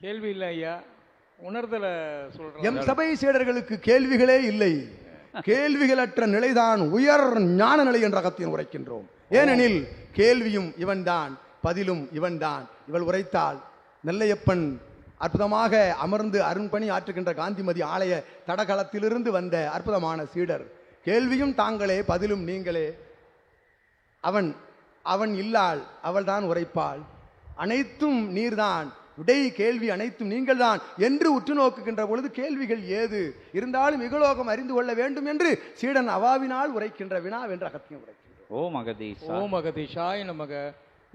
கேள்வி இல்லை ஐயா. உணர்தல எம் சபை சீடர்களுக்கு கேள்விகளே இல்லை. கேள்விகளற்ற நிலைதான் உயர் ஞான நிலை என்ற அகத்தின் உரைக்கின்றோம். ஏனெனில் கேள்வியும் இவன்தான் பதிலும் இவன்தான். இவள் உரைத்தால் நெல்லையப்பன் அற்புதமாக அமர்ந்து அருண்பணி ஆற்றுகின்ற காந்திமதி ஆலய தடகளத்திலிருந்து வந்த அற்புதமான சீடர். கேள்வியும் தாங்களே பதிலும் நீங்களே. அவன் அவன் இல்லாள் அவள்தான் உரைப்பாள். அனைத்தும் நீர்தான். விடை கேள்வி அனைத்தும் நீங்கள்தான் என்று உற்று நோக்குகின்ற பொழுது கேள்விகள் ஏது? இருந்தாலும் இகலோகம் அறிந்து கொள்ள வேண்டும் என்று சீடன் அவாவினால் உரைக்கின்ற வினா என்ற அகத்தியம் உரைக்கின்றோம் ஓம் அகதீஷா ஓம் அகதீஷாய நமக.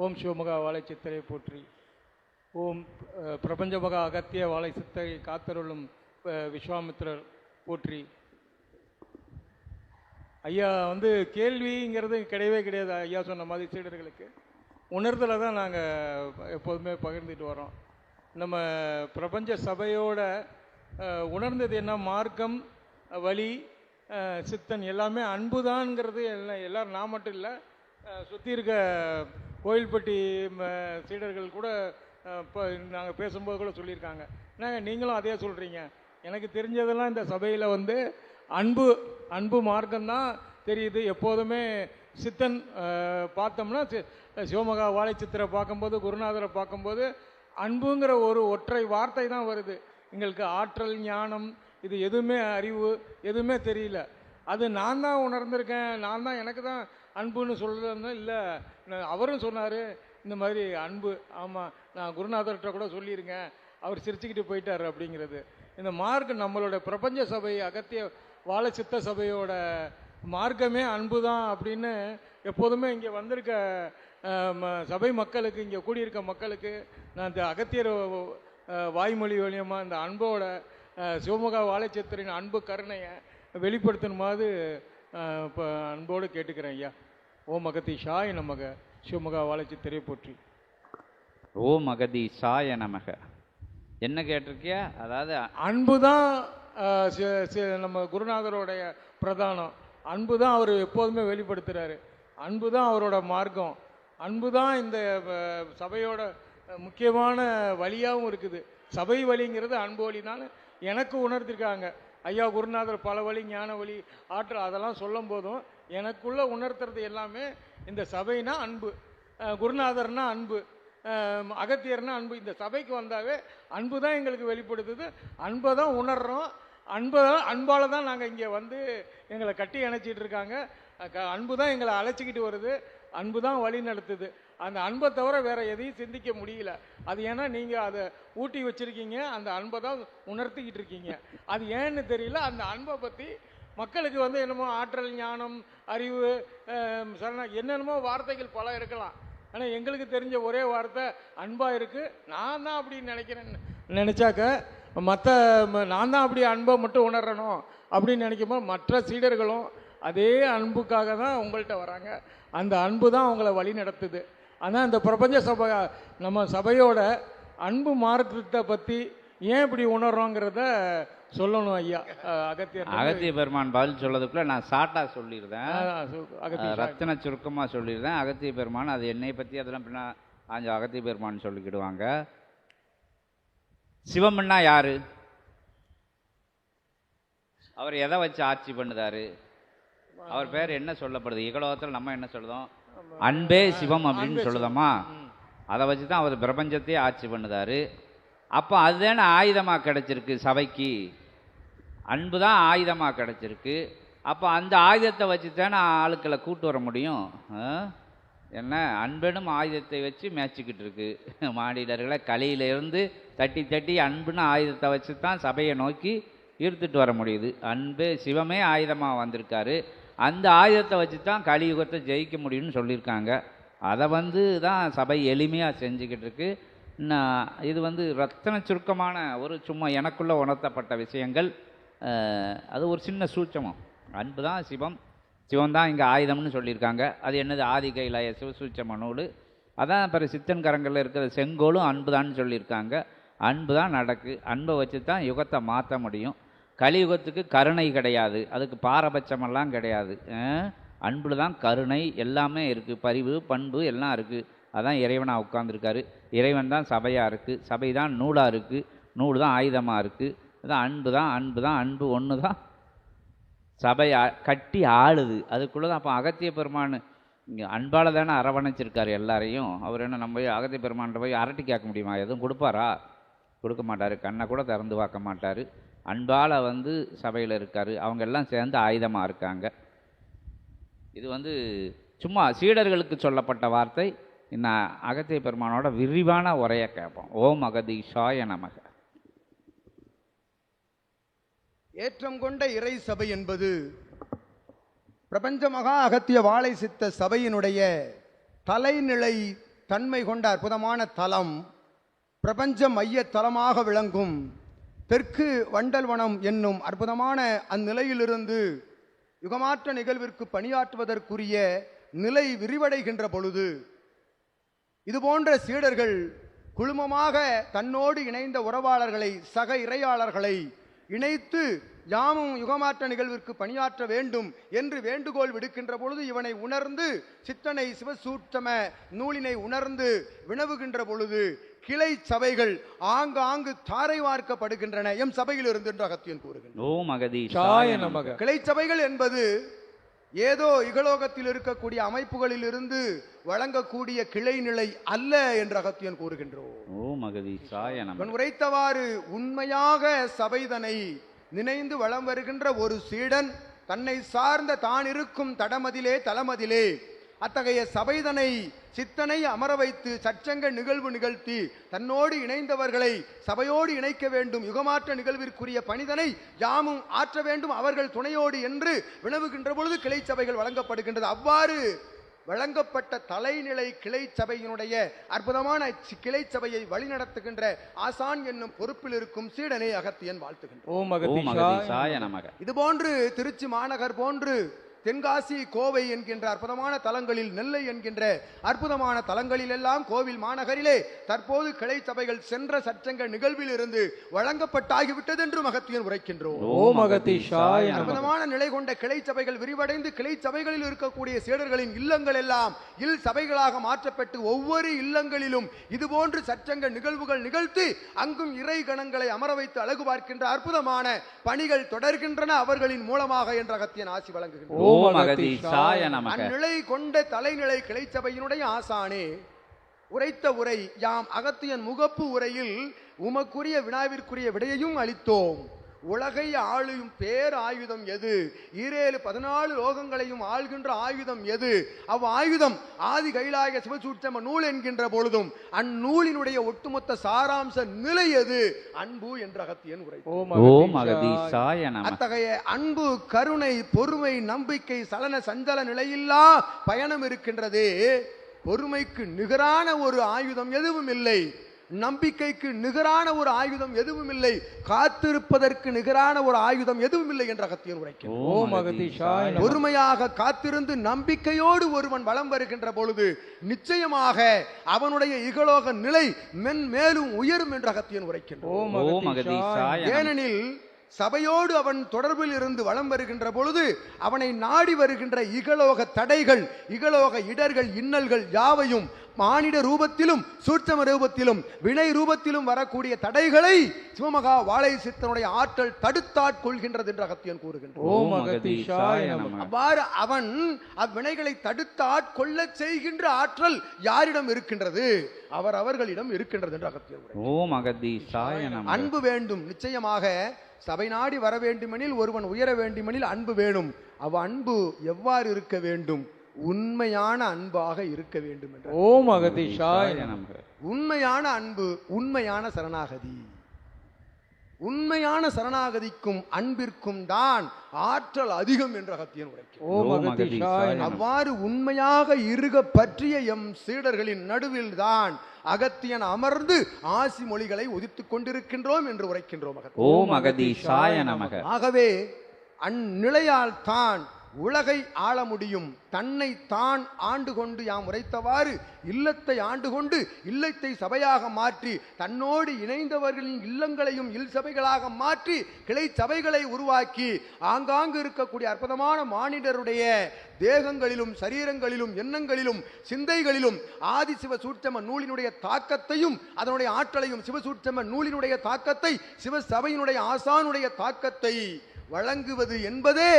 ஓம் சிவமகா வாழை சித்தரை போற்றி. ஓம் பிரபஞ்சமகா அகத்திய வாழை சித்தரை காத்தருளும் விஸ்வாமித்திரர் போற்றி. ஐயா வந்து கேள்விங்கிறது கிடையவே கிடையாது. ஐயா சொன்ன மாதிரி சீடர்களுக்கு. உணர்தலை தான் நாங்கள் எப்போதுமே பகிர்ந்துட்டு வரோம் நம்ம பிரபஞ்ச சபையோட உணர்ந்தது என்ன? மார்க்கம் வழி சித்தன் எல்லாமே அன்புதான்ங்கிறது எல்லாம் எல்லாரும் நான் மட்டும் இல்லை சுற்றி இருக்க கோயில்பட்டி சீடர்கள் கூட இப்போ நாங்கள் பேசும்போது கூட சொல்லியிருக்காங்க. என்னங்க நீங்களும் அதே சொல்கிறீங்க எனக்கு தெரிஞ்சதெல்லாம் இந்த சபையில் வந்து அன்பு அன்பு மார்க்கம்தான் தெரியுது. எப்போதுமே சித்தன் பார்த்தோம்னா சி- சிவமகா வாழை சித்திரை பார்க்கும்போது குருநாதரை பார்க்கும்போது அன்புங்கிற ஒரு ஒற்றை வார்த்தை தான் வருது. எங்களுக்கு ஆற்றல் ஞானம் இது எதுவுமே அறிவு எதுவுமே தெரியல. அது நான் தான் உணர்ந்திருக்கேன். நான் தான் எனக்கு தான் அன்புன்னு சொல்கிறேன்னு இல்லை. அவரும் சொன்னார் இந்த மாதிரி அன்பு ஆமாம் நான் குருநாதர்கிட்ட கூட சொல்லியிருக்கேன். அவர் சிரிச்சுக்கிட்டு போயிட்டார் அப்படிங்கிறது. இந்த மார்க் நம்மளோட பிரபஞ்ச சபை அகத்திய வாழ சித்த சபையோட மார்க்கமே அன்பு தான் அப்படின்னு எப்போதுமே இங்கே வந்திருக்க சபை மக்களுக்கு இங்கே கூடியிருக்க மக்களுக்கு நான் இந்த அகத்தியர் வாய்மொழி வழியமாக இந்த அன்போட சிவமுகா வாழைச்சத்திரின் அன்பு கருணையை வெளிப்படுத்தணுமாவது இப்போ அன்போடு கேட்டுக்கிறேன் ஐயா. ஓம் அகத்தீஷாய நமக சிவமுகா வாழைச்சித்திரை போற்றி. ஓம் அகதீஷாய நமக. என்ன கேட்டிருக்கியா? அதாவது அன்பு தான் நம்ம குருநாதருடைய பிரதானம். அன்பு தான் அவர் எப்போதுமே வெளிப்படுத்துகிறாரு அன்பு தான் அவரோட மார்க்கம். அன்பு தான் இந்த சபையோட முக்கியமான வழியாகவும் இருக்குது. சபை வழிங்கிறது அன்பு வழினாலும் எனக்கு உணர்த்திருக்காங்க. ஐயா குருநாதர் பல வழி ஞான வழி ஆற்றல் அதெல்லாம் சொல்லும் போதும் எனக்குள்ளே உணர்த்துறது எல்லாமே இந்த சபைனா அன்பு. குருநாதர்னா அன்பு. அகத்தியர்னா அன்பு. இந்த சபைக்கு வந்தாவே அன்பு தான் எங்களுக்கு வெளிப்படுத்துது. அன்பை தான் உணர்கிறோம் அன்பை அன்பால் தான் நாங்கள் இங்கே வந்து எங்களை கட்டி இணைச்சிட்டு இருக்காங்க. அன்பு தான் எங்களை அழைச்சிக்கிட்டு வருது. அன்பு தான் வழி நடத்துது. அந்த அன்பை தவிர வேற எதையும் சிந்திக்க முடியல. அது ஏன்னா நீங்கள் அதை ஊட்டி வச்சிருக்கீங்க. அந்த அன்பை தான் உணர்த்திக்கிட்டு இருக்கீங்க. அது ஏன்னு தெரியல. அந்த அன்பை பற்றி மக்களுக்கு வந்து என்னமோ ஆற்றல் ஞானம் அறிவு சரணா சரண என்னென்னமோ வார்த்தைகள் பல இருக்கலாம். ஆனால் எங்களுக்கு தெரிஞ்ச ஒரே வார்த்தை அன்பாக இருக்குது நான் தான் அப்படி நினைக்கிறேன். நினச்சாக்க மற்ற நான் தான் அப்படி அன்பை மட்டும் உணரணும் அப்படின்னு நினைக்கும்போது மற்ற சீடர்களும் அதே அன்புக்காக தான் உங்கள்கிட்ட வராங்க. அந்த அன்பு தான் அவங்கள வழி நடத்துது. ஆனால் இந்த பிரபஞ்ச சபை நம்ம சபையோட அன்பு மார்க்கத்தை பற்றி ஏன் இப்படி உணர்றோங்கிறத சொல்லணும் ஐயா. அஹ் அகத்தியர் அகத்திய பெருமான் பதில் சொல்லதுக்குள்ள நான் ஷார்ட்டா சொல்லியிருந்தேன் ரத்தின சுருக்கமா சொல்லியிருந்தேன் அகத்திய பெருமான் அது என்னை பத்தி அதெல்லாம் பின்னா ஆஞ்ச அகத்திய பெருமான் சொல்லிக்கிடுவாங்க. சிவம்னா யாரு? அவர் எதை வச்சு ஆட்சி பண்ணுதாரு? அவர் பேர் என்ன சொல்லப்படுது? இகலோகத்தில் நம்ம என்ன சொல்லுதோம்? அன்பே சிவம் அப்படின்னு சொல்லுதோமா? அதை வச்சு தான் அவர் பிரபஞ்சத்தையே ஆட்சி பண்ணுதாரு. அப்போ அதுதானே ஆயுதமாக கிடைச்சிருக்கு சபைக்கு? அன்பு தான் ஆயுதமாக கிடைச்சிருக்கு. அப்போ அந்த ஆயுதத்தை வச்சு தானே ஆளுக்களை கூட்டு வர முடியும்? என்ன? அன்பெனும் ஆயுதத்தை வச்சு மேய்ச்சிக்கிட்டு இருக்கு. மாநிலர்களை கலியிலிருந்து தட்டி தட்டி அன்புன்னு ஆயுதத்தை வச்சு தான் சபையை நோக்கி ஈர்த்துட்டு வர முடியுது. அன்பு சிவமே ஆயுதமாக வந்திருக்காரு. அந்த ஆயுதத்தை வச்சு தான் கலியுகத்தை ஜெயிக்க முடியும்னு சொல்லியிருக்காங்க. அதை வந்து தான் சபை எளிமையாக செஞ்சுக்கிட்டு இருக்கு. நான் இது வந்து ரத்தன சுருக்கமான ஒரு சும்மா எனக்குள்ளே உணர்த்தப்பட்ட விஷயங்கள். அது ஒரு சின்ன சூட்சமம். அன்பு தான் சிவம். சிவம் தான் இங்கே ஆயுதம்னு சொல்லியிருக்காங்க. அது என்னது? ஆதி கைலாய சிவசூட்சம நூல். அதான் பிற சித்தன் கரங்களில் இருக்கிற செங்கோலும் அன்பு தான் சொல்லியிருக்காங்க. அன்பு தான் நடக்கு. அன்பை வச்சு தான் யுகத்தை மாற்ற முடியும். கலியுகத்துக்கு கருணை கிடையாது. அதுக்கு பாரபட்சமெல்லாம் கிடையாது. அன்பில் தான் கருணை எல்லாமே இருக்குது பரிவு பண்பு எல்லாம் இருக்குது அதான் இறைவனாக உட்காந்துருக்காரு இறைவன் தான் சபையாக இருக்குது சபை தான் நூலாக இருக்குது நூல் தான் ஆயுதமாக இருக்குது அதான் அன்பு தான் அன்பு தான் அன்பு ஒன்று தான். சபை கட்டி ஆளுது. அதுக்குள்ளே தான் அப்போ அகத்திய பெருமான் இங்கே அன்பால் தானே அரவணைச்சிருக்காரு எல்லாரையும். அவர் என்ன நம்ம போய் அகத்திய பெருமான்கிட்ட போய் அரட்டி கேட்க முடியுமா? எதுவும் கொடுப்பாரா? கொடுக்க மாட்டார். கண்ணை கூட திறந்து பார்க்க மாட்டார். அன்பால் வந்து சபையில் இருக்கார். அவங்க எல்லாம் சேர்ந்து ஆயுதமாக இருக்காங்க. இது வந்து சும்மா சீடர்களுக்கு சொல்லப்பட்ட வார்த்தை. நான் அகத்திய பெருமானோட விரிவான உரையை கேட்போம். ஓம் அகதீஷாய நமக. ஏற்றம் கொண்ட இறை சபை என்பது பிரபஞ்ச மகா அகத்திய வாழை சித்த சபையினுடைய தலைநிலை தன்மை கொண்ட அற்புதமான தலம். பிரபஞ்ச மைய தலமாக விளங்கும் தெற்கு வண்டல்வனம் என்னும் அற்புதமான அந்நிலையிலிருந்து யுகமாற்ற நிகழ்விற்கு பணியாற்றுவதற்குரிய நிலை விரிவடைகின்ற பொழுது இதுபோன்ற சீடர்கள் குழுமமாக தன்னோடு இணைந்த உறவாளர்களை சக இறையாளர்களை இணைத்து யாமும் யுகமாற்ற நிகழ்விற்கு பணியாற்ற வேண்டும் என்று வேண்டுகோள் விடுக்கின்ற பொழுது இவனை உணர்ந்து சித்தனை சிவசூட்சம நூலினை உணர்ந்து வினவுகின்ற பொழுது கிளை சபைகள் ஆங்காங்கு தாரை வார்க்கப்படுகின்றன எம் சபையில் இருந்து என்று அகத்தியன் நமக. கிளை சபைகள் என்பது ஏதோ இகலோகத்தில் இருக்கக்கூடிய அமைப்புகளில் இருந்து வழங்கக்கூடிய கிளை நிலை அல்ல என்று அகத்தியன் கூறுகின்றோம். உரைத்தவாறு உண்மையாக சபைதனை நினைந்து வலம் வருகின்ற ஒரு சீடன் தன்னை சார்ந்த தான் இருக்கும் தடமதிலே தலமதிலே அத்தகைய சபைதனை சித்தனை அமர வைத்து சச்சங்க நிகழ்வு நிகழ்த்தி தன்னோடு இணைந்தவர்களை சபையோடு இணைக்க வேண்டும். யுகமாற்ற நிகழ்விற்குரிய பணிதனை யாமும் ஆற்ற வேண்டும். அவர்கள் துணையோடு என்று வினவுகின்ற பொழுது கிளை சபைகள் வழங்கப்படுகின்றது. அவ்வாறு வழங்கப்பட்ட தலைநிலை கிளை சபையினுடைய அற்புதமான கிளை சபையை வழிநடத்துகின்ற ஆசான் என்னும் பொறுப்பில் இருக்கும் சீடனை அகத்தியன் நமக. இது போன்று திருச்சி மாநகர் போன்று தென்காசி கோவை என்கின்ற அற்புதமான தலங்களில் நெல்லை என்கின்ற அற்புதமான தலங்களில் எல்லாம் கோவில் மாநகரிலே தற்போது கிளை சபைகள் சென்ற சச்சங்க நிகழ்வில் இருந்து வழங்கப்பட்டாகிவிட்டது என்று மகத்தியன் உரைக்கின்றோம். அற்புதமான நிலை கொண்ட கிளை சபைகள் விரிவடைந்து கிளை சபைகளில் இருக்கக்கூடிய சீடர்களின் இல்லங்கள் எல்லாம் இல் சபைகளாக மாற்றப்பட்டு ஒவ்வொரு இல்லங்களிலும் இதுபோன்று சச்சங்க நிகழ்வுகள் நிகழ்த்தி அங்கும் இறை கணங்களை அமர வைத்து அழகு பார்க்கின்ற அற்புதமான பணிகள் தொடர்கின்றன அவர்களின் மூலமாக என்ற அகத்தியன் ஆசி வழங்குகின்றனர் ஓம் ஓம் அகதீஷாய நமக. அந்நிலை கொண்ட தலைநிலை கிளை சபையினுடைய ஆசானே உரைத்த உரை யாம் அகத்தியன் முகப்பு உரையில் உமக்குரிய வினாவிற்குரிய விடையையும் அளித்தோம். உலகை ஆளும் பேர் ஆயுதம் எது? ஈரேழு பதினாலு லோகங்களையும் ஆள்கின்ற ஆயுதம் எது? அவ் ஆயுதம் ஆதி கைலாய சிவசூட்சம நூல் என்கின்ற பொழுதும் அந்நூலினுடைய ஒட்டுமொத்த சாராம்ச நிலை எது? அன்பு என்ற அகத்தியன் உரை. ஓம் அத்தகைய அன்பு கருணை பொறுமை நம்பிக்கை சலன சஞ்சல நிலையில்லா பயணம் இருக்கின்றதே. பொறுமைக்கு நிகரான ஒரு ஆயுதம் எதுவும் இல்லை. நம்பிக்கைக்கு நிகரான ஒரு ஆயுதம் எதுவும் இல்லை காத்திருப்பதற்கு நிகரான ஒரு ஆயுதம் எதுவும் இல்லை என்ற அகத்தியன் நமக பொறுமையாக காத்திருந்து நம்பிக்கையோடு ஒருவன் வலம் வருகின்ற பொழுது நிச்சயமாக அவனுடைய இகலோக நிலை மென்மேலும் உயரும் என்ற அகத்தியன் நமக ஏனெனில் சபையோடு அவன் தொடர்பில் இருந்து வலம் வருகின்ற பொழுது அவனை நாடி வருகின்ற இகலோக தடைகள் இகலோக இடர்கள் இன்னல்கள் யாவையும் மானிட ரூபத்திலும் சூட்சம ரூபத்திலும் வினை ரூபத்திலும் வரக்கூடிய தடைகளை சிவமகா வாழை சித்தனுடைய ஆற்றல் தடுத்தாட்கொள்கின்றது என்று அகத்தியன் கூறுகின்றான். அவ்வாறு அவன் அவ்வினைகளை தடுத்து ஆட்கொள்ள செய்கின்ற ஆற்றல் யாரிடம் இருக்கின்றது? அவர் அவர்களிடம் இருக்கின்றது என்று அகத்தியன். ஓம் அகதீஷாய அன்பு வேண்டும். நிச்சயமாக சபை நாடி வர வேண்டுமெனில் ஒருவன் உயர வேண்டுமெனில் அன்பு வேணும். அவ் அன்பு எவ்வாறு இருக்க வேண்டும்? உண்மையான அன்பாக இருக்க வேண்டும் என்ற ஓம் அகதீஷாய உண்மையான அன்பு உண்மையான சரணாகதி. உண்மையான சரணாகதிக்கும் அன்பிற்கும் தான் ஆற்றல் அதிகம் என்ற அகத்தியன் உரைக்கும் அவ்வாறு உண்மையாக இருக பற்றிய எம் சீடர்களின் நடுவில் தான் அகத்தியன் அமர்ந்து ஆசி மொழிகளை உதித்துக் கொண்டிருக்கின்றோம் என்று உரைக்கின்றோம் அகத்தியன் ஓம் அகதீஷாய நமக. ஆகவே அந்நிலையால் தான் உலகை ஆள முடியும். தன்னை தான் ஆண்டு கொண்டு யாம் உரைத்தவாறு இல்லத்தை ஆண்டு கொண்டு இல்லத்தை சபையாக மாற்றி தன்னோடு இணைந்தவர்களின் இல்லங்களையும் இல் சபைகளாக மாற்றி கிளை சபைகளை உருவாக்கி ஆங்காங்கு இருக்கக்கூடிய அற்புதமான மானிடருடைய தேகங்களிலும் சரீரங்களிலும் எண்ணங்களிலும் சிந்தைகளிலும் ஆதி சிவசூட்சம நூலினுடைய தாக்கத்தையும் அதனுடைய ஆற்றலையும் சிவசூட்சம நூலினுடைய தாக்கத்தை சிவ சபையினுடைய ஆசானுடைய தாக்கத்தை வழங்குவது என்பதே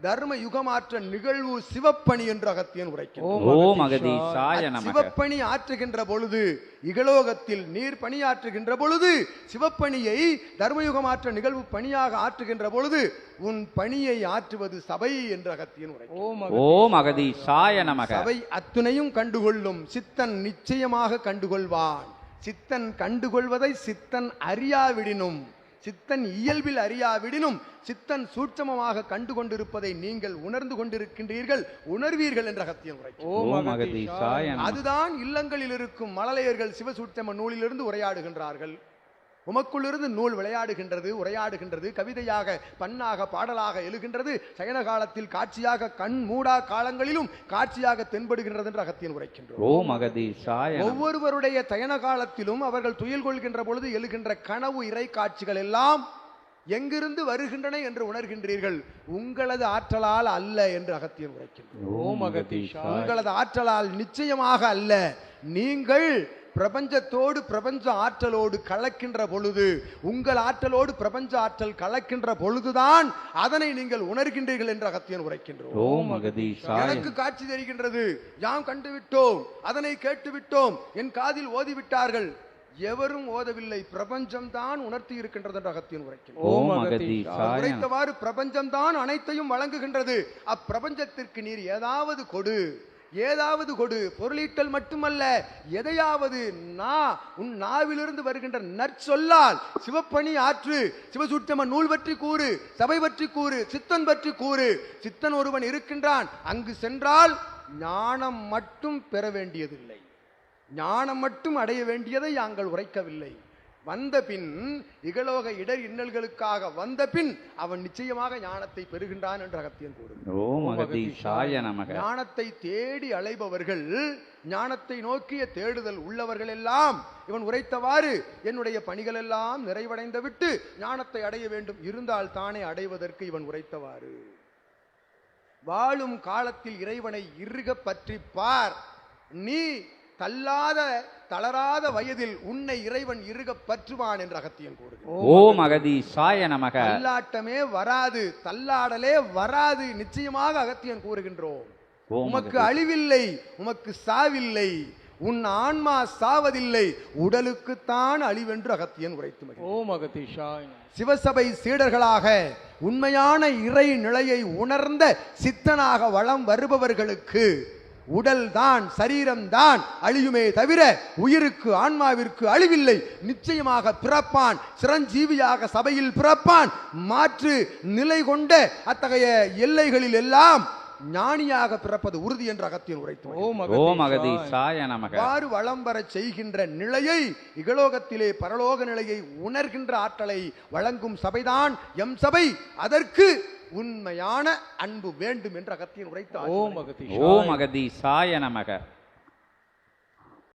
தர்ம யுகமாற்ற நிகழ்வு சிவப்பணி என்று அகத்தியன் நமக. சிவப்பணி ஆற்றுகின்ற பொழுது இகலோகத்தில் நீர் பணியாற்றுகின்ற பொழுது சிவப்பணியை தர்மயுகமாற்ற நிகழ்வு பணியாக ஆற்றுகின்ற பொழுது உன் பணியை ஆற்றுவது சபை என்று அகத்தியன் உரை சபை அத்துணையும் கண்டுகொள்ளும் சித்தன் நிச்சயமாக கண்டுகொள்வான். சித்தன் கண்டுகொள்வதை சித்தன் அறியாவிடினும் சித்தன் இயல்பில் அறியாவிடினும் சித்தன் சூட்சமமாக கண்டு கொண்டிருப்பதை நீங்கள் உணர்ந்து கொண்டிருக்கின்றீர்கள். உணர்வீர்கள் என்ற உரை நமக அதுதான் இல்லங்களில் இருக்கும் மழலையர்கள் சிவசூட்சம நூலிலிருந்து உரையாடுகின்றார்கள். உமக்குள்ளிருந்து நூல் விளையாடுகின்றது உரையாடுகின்றது கவிதையாக பண்ணாக பாடலாக எழுகின்றது சயன காலத்தில் காட்சியாக கண் மூடா காலங்களிலும் காட்சியாக தென்படுகின்றது என்று அகத்தியன் உரைக்கின்றோம். ஒவ்வொருவருடைய தயன காலத்திலும் அவர்கள் துயில் கொள்கின்ற பொழுது எழுகின்ற கனவு இறை காட்சிகள் எல்லாம் எங்கிருந்து வருகின்றன என்று உணர்கின்றீர்கள்? உங்களது ஆற்றலால் அல்ல என்று அகத்தியன் உரைக்கின்றோம் உங்களது ஆற்றலால் நிச்சயமாக அல்ல. நீங்கள் பிரபஞ்சத்தோடு பிரபஞ்ச ஆற்றலோடு கலக்கின்ற பொழுது உங்கள் ஆற்றலோடு பிரபஞ்ச ஆற்றல் கலக்கின்ற பொழுதுதான் அதனை நீங்கள் உணர்கின்றீர்கள் என்று அகத்தியன் உரைக்கின்றோம். எனக்கு காட்சி தெரிகின்றது. யாம் கண்டு விட்டோம் அதனை கேட்டு விட்டோம் என் காதில் ஓதிவிட்டார்கள். எவரும் ஓதவில்லை. பிரபஞ்சம் தான் உணர்த்தி இருக்கின்றது என்று அகத்தியன் உரைக்கின்றோம் உரைத்தவாறு பிரபஞ்சம்தான் அனைத்தையும் வழங்குகின்றது. அப்பிரபஞ்சத்திற்கு நீர் ஏதாவது கொடு. ஏதாவது கொடு. பொருளீட்டல் மட்டுமல்ல எதையாவது நா உன் நாவிலிருந்து வருகின்ற நற்சொல்லால் சிவப்பணி ஆற்று சிவசூட்டம நூல் பற்றி கூறு சபை பற்றி கூறு சித்தன் பற்றி கூறு. சித்தன் ஒருவன் இருக்கின்றான் அங்கு சென்றால் ஞானம் மட்டும் பெற வேண்டியதில்லை. ஞானம் மட்டும் அடைய வேண்டியதை நாங்கள் உரைக்கவில்லை. வந்த பின் இகலோக இடர் இன்னல்களுக்காக வந்த பின் அவன் நிச்சயமாக ஞானத்தை பெறுகின்றான் என்று அகத்தியன் அகதீசாய நமக. ஞானத்தை தேடி அலைபவர்கள் ஞானத்தை நோக்கிய தேடுதல் உள்ளவர்கள் எல்லாம் இவன் உரைத்தவாறு என்னுடைய பணிகள் எல்லாம் நிறைவடைந்து விட்டு ஞானத்தை அடைய வேண்டும் இருந்தால் தானே அடைவதற்கு இவன் உரைத்தவாறு. வாழும் காலத்தில் இறைவனை இறுக பற்றி பார். நீ தள்ளாத தளராத வயதில் உன்னை இறைவன் இறுக பற்றுவான் என்று அகத்தியன் கூறுகிறார் ஓம் அகதீசாய நமக. தள்ளாட்டமே வராது தள்ளாடலே வராது நிச்சயமாக அகத்தியன் கூறுகின்றோம். உமக்கு அழிவில்லை உமக்கு சாவில்லை உன் ஆன்மா சாவதில்லை உடலுக்குத்தான் அழிவென்று அகத்தியன் உரைத்து. ஓம் அகதீஷாய் சிவசபை சீடர்களாக உண்மையான இறை நிலையை உணர்ந்த சித்தனாக வளம் வருபவர்களுக்கு உடல்தான் சரீரம்தான் அழியுமே தவிர உயிருக்கு ஆன்மாவிற்கு அழிவில்லை. நிச்சயமாக பிறப்பான் சிரஞ்சீவியாக சபையில் பிறப்பான். மாற்று நிலை கொண்ட அத்தகைய எல்லைகளில் எல்லாம் ஞானியாக பிறப்பது உறுதி என்று அகத்தியன் உரைத்து ஓம் ஓம் அகதீஷாய் அகதீசாய நமக. அவ்வாறு வளம் வரச் செய்கின்ற நிலையை இகலோகத்திலே பரலோக நிலையை உணர்கின்ற ஆற்றலை வழங்கும் சபைதான் எம் சபை. அதற்கு உண்மையான அன்பு வேண்டும் என்று அகத்தியன் உரைத்தார் ஓம் அகதீஷாய் ஓம் அகதீசாய நமக.